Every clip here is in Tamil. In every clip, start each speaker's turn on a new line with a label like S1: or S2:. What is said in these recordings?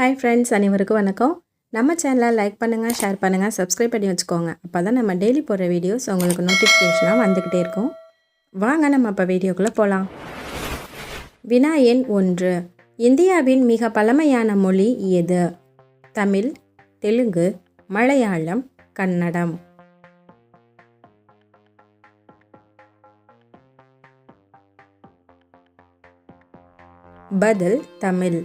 S1: ஹாய் ஃப்ரெண்ட்ஸ் அனைவருக்கும் வணக்கம். நம்ம சேனலை லைக் பண்ணுங்கள் ஷேர் பண்ணுங்கள் சப்ஸ்கிரைப் பண்ணி வச்சுக்கோங்க. அப்போ தான் நம்ம டெய்லி போடுற வீடியோஸ் உங்களுக்கு நோட்டிஃபிகேஷனாக வந்துக்கிட்டே இருக்கும். வாங்க நம்ம இப்போ வீடியோக்குள்ளே போகலாம் வினா எண் ஒன்று. இந்தியாவின் மிக பழமையான மொழி எது? தமிழ் தெலுங்கு மலையாளம் கன்னடம். பதில் தமிழ்.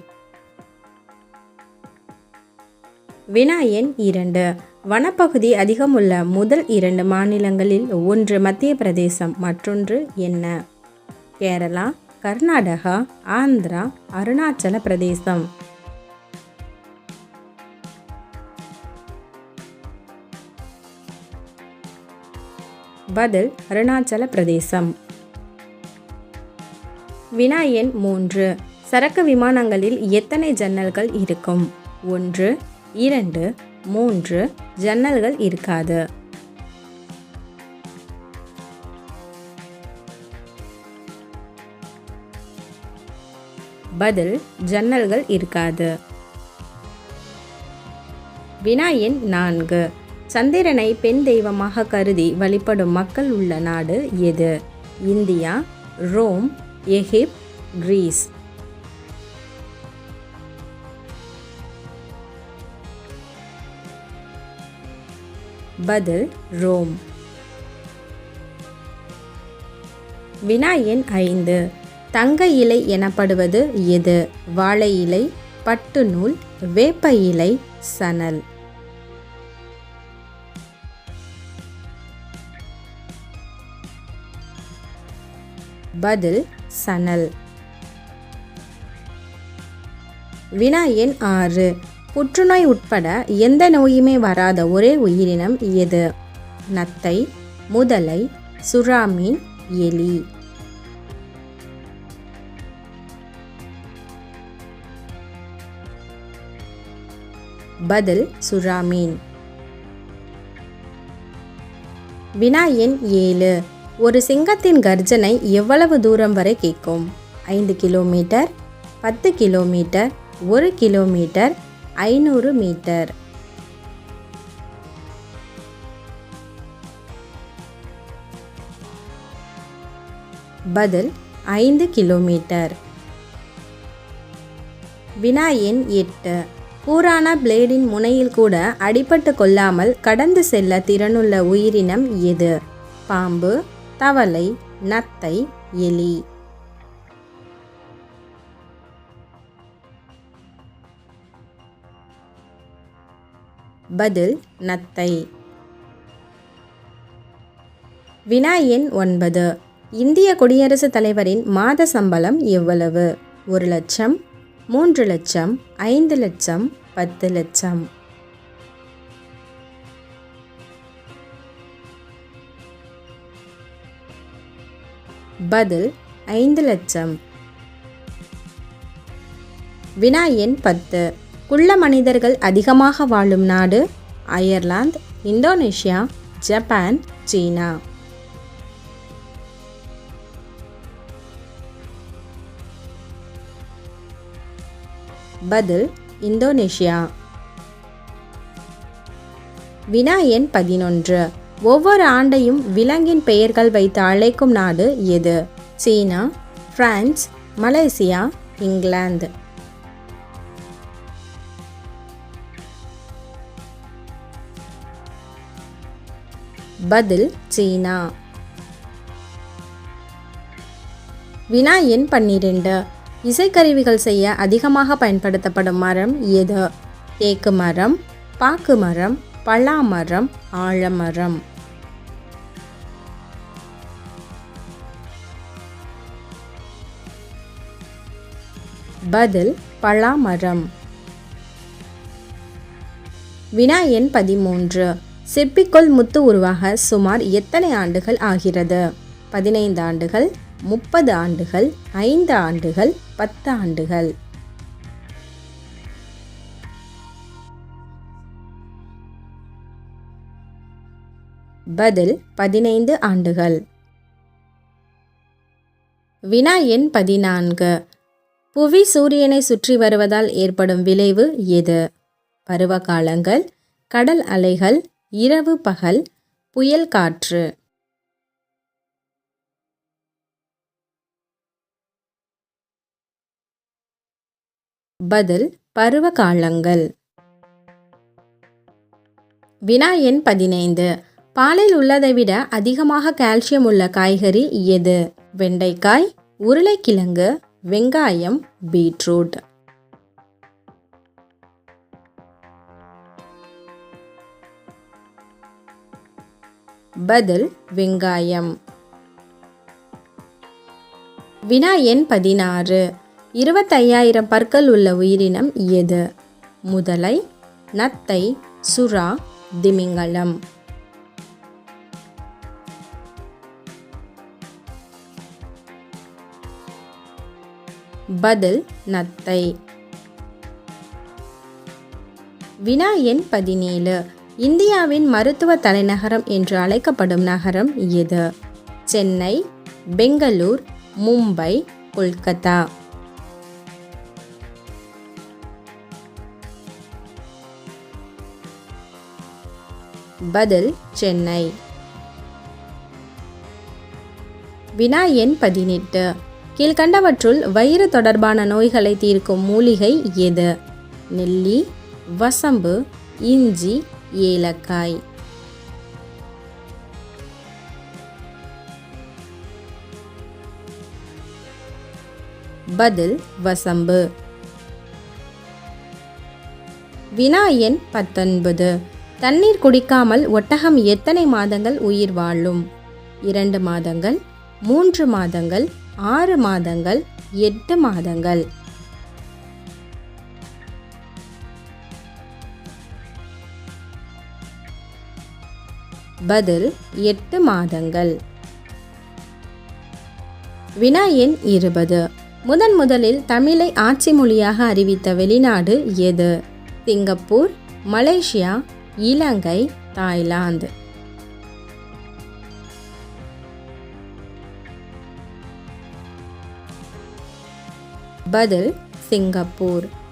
S1: வினா எண் இரண்டு. வனப்பகுதி அதிகமுள்ள முதல் இரண்டு மாநிலங்களில் ஒன்று மத்திய பிரதேசம் மற்றொன்று என்ன? கேரளா கர்நாடகா ஆந்திரா அருணாச்சல பிரதேசம். பதில் அருணாச்சல பிரதேசம். வினா எண் மூன்று. சரக்கு விமானங்களில் எத்தனை ஜன்னல்கள் இருக்கும்? ஒன்று இரண்டு மூன்று ஜன்னல்கள் இருக்காது. பதில் ஜன்னல்கள் இருக்காது. வினாயின் நான்கு. சந்திரனை பெண் தெய்வமாக கருதி வழிபடும் மக்கள் உள்ள நாடு எது? India Rome Egypt Greece. பதில் ரோம். வினா எண் ஐந்து. தங்க இலை எனப்படுவது எது? வாழை இலை பட்டு நூல் வேப்ப இலை சணல். பதில் சணல். வினா எண் ஆறு. புற்றுநோய் உட்பட எந்த நோயுமே வராத ஒரே உயிரினம் எது? நத்தை முதலை சுறாமீன் எலி. பதில் சுறாமீன். வினா எண் ஏழு. ஒரு சிங்கத்தின் கர்ஜனை எவ்வளவு தூரம் வரை கேட்கும்? ஐந்து கிலோமீட்டர் பத்து கிலோமீட்டர் ஒரு கிலோமீட்டர் ஐநூறு மீட்டர். பதில் ஐந்து கிலோமீட்டர். வினா எண் எட்டு. கூரான பிளேடின் முனையில் கூட அடிபட்டு கொள்ளாமல் கடந்து செல்ல திறனுள்ள உயிரினம் எது? பாம்பு தவளை நத்தை எலி. பதில் நத்தை. வினா எண் ஒன்பது. இந்திய குடியரசுத் தலைவரின் மாத சம்பளம் எவ்வளவு? ஒரு லட்சம் மூன்று லட்சம் ஐந்து லட்சம் பத்து லட்சம். பதில் ஐந்து லட்சம். வினா எண் பத்து. குள்ள மனிதர்கள் அதிகமாக வாழும் நாடு அயர்லாந்து இந்தோனேஷியா ஜப்பான் சீனா. பதில் இந்தோனேஷியா. வினா எண் பதினொன்று. ஒவ்வொரு ஆண்டையும் விலங்கின் பெயர்கள் வைத்து அழைக்கும் நாடு எது? சீனா பிரான்ஸ் மலேசியா இங்கிலாந்து. பதில் சீனா. வினா எண் பன்னிரெண்டு. இசைக்கருவிகள் செய்ய அதிகமாக பயன்படுத்தப்படும் மரம் எது? தேக்கு மரம் பாக்கு மரம் பலா மரம் ஆழமரம் பதில் பலாமரம் வினா எண் பதிமூன்று. சிற்பிக்குள் முத்து உருவாக சுமார் எத்தனை ஆண்டுகள் ஆகிறது? பதினைந்து ஆண்டுகள் முப்பது ஆண்டுகள் ஐந்து ஆண்டுகள் பத்து ஆண்டுகள். பதில் பதினைந்து ஆண்டுகள். வினா எண் பதினான்கு. புவி சூரியனை சுற்றி வருவதால் ஏற்படும் விளைவு எது? பருவகாலங்கள் கடல் அலைகள் இரவு பகல் புயல் காற்று. பதில் பருவகாலங்கள் வினா எண் பதினைந்து. பாலில் உள்ளதை விட அதிகமாக கால்சியம் உள்ள காய்கறி எது? வெண்டைக்காய் உருளைக்கிழங்கு வெங்காயம் பீட்ரூட். பதில் வெங்காயம். வினா எண் பதினாறு. இருபத்தையாயிரம் பற்கள் உள்ள உயிரினம் எது? முதலை நத்தை சுறா திமிங்கலம். பதில் நத்தை. வினா எண் பதினேழு. இந்தியாவின் மருத்துவ தலைநகரம் என்று அழைக்கப்படும் நகரம் எது சென்னை பெங்களூர் மும்பை கொல்கத்தா. பதில் சென்னை. வினா எண் பதினெட்டு. கீழ்கண்டவற்றுள் வயிறு தொடர்பான நோய்களை தீர்க்கும் மூலிகை எது? நெல்லி வசம்பு இஞ்சி ஏலக்காய். பதில் வசம்பு. வினா எண் பத்தொன்பது. தண்ணீர் குடிக்காமல் ஒட்டகம் எத்தனை மாதங்கள் உயிர் வாழும்? இரண்டு மாதங்கள் மூன்று மாதங்கள் ஆறு மாதங்கள் எட்டு மாதங்கள். பதில் எட்டு மாதங்கள். வினா எண் இருபது. முதன் முதலில் தமிழை ஆட்சி மொழியாக அறிவித்த வெளிநாடு எது? Singapore Malaysia Ilangai Thailand. பதில் சிங்கப்பூர்.